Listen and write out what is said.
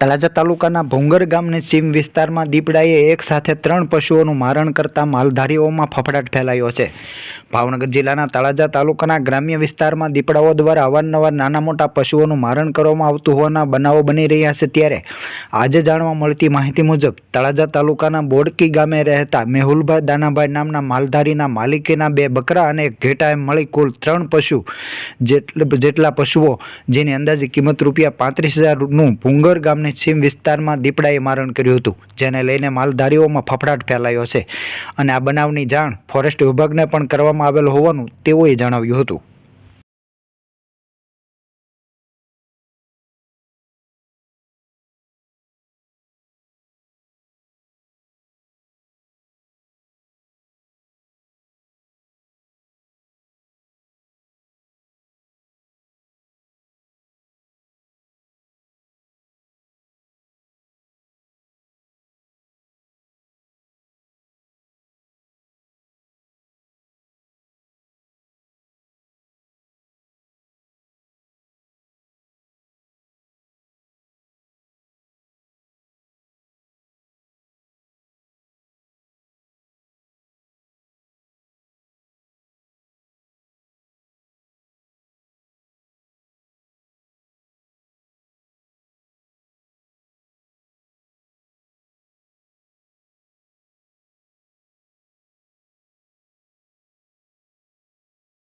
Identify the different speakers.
Speaker 1: તળાજા તાલુકાના ભોંગર ગામની સીમ વિસ્તારમાં દીપડાએ એક સાથે ત્રણ પશુઓનું મારણ કરતા માલધારીઓમાં ફફડાટ ફેલાયો છે. ભાવનગર જિલ્લાના તળાજા તાલુકાના ગ્રામ્ય વિસ્તારમાં દીપડાઓ દ્વારા અવારનવાર નાના મોટા પશુઓનું મારણ કરવામાં આવતું હોવાના બનાવો બની રહ્યા છે ત્યારે આજે જાણવા મળતી માહિતી મુજબ તળાજા તાલુકાના બોડકી ગામે રહેતા મેહુલભાઈ દાનાભાઈ નામના માલધારીના માલિકીના બે બકરા અને એક ઘેટાએ મળી કુલ ત્રણ પશુ જેટલા પશુઓ જેની અંદાજે કિંમત રૂપિયા પાંત્રીસ હજારનું ભૂંગર ગામની સીમ વિસ્તારમાં દીપડાએ મારણ કર્યું હતું, જેને લઈને માલધારીઓમાં ફફડાટ ફેલાયો છે. અને આ બનાવની જાણ ફોરેસ્ટ વિભાગને પણ કરવામાં આવેલ હોવાનું તેઓએ જણાવ્યું હતું.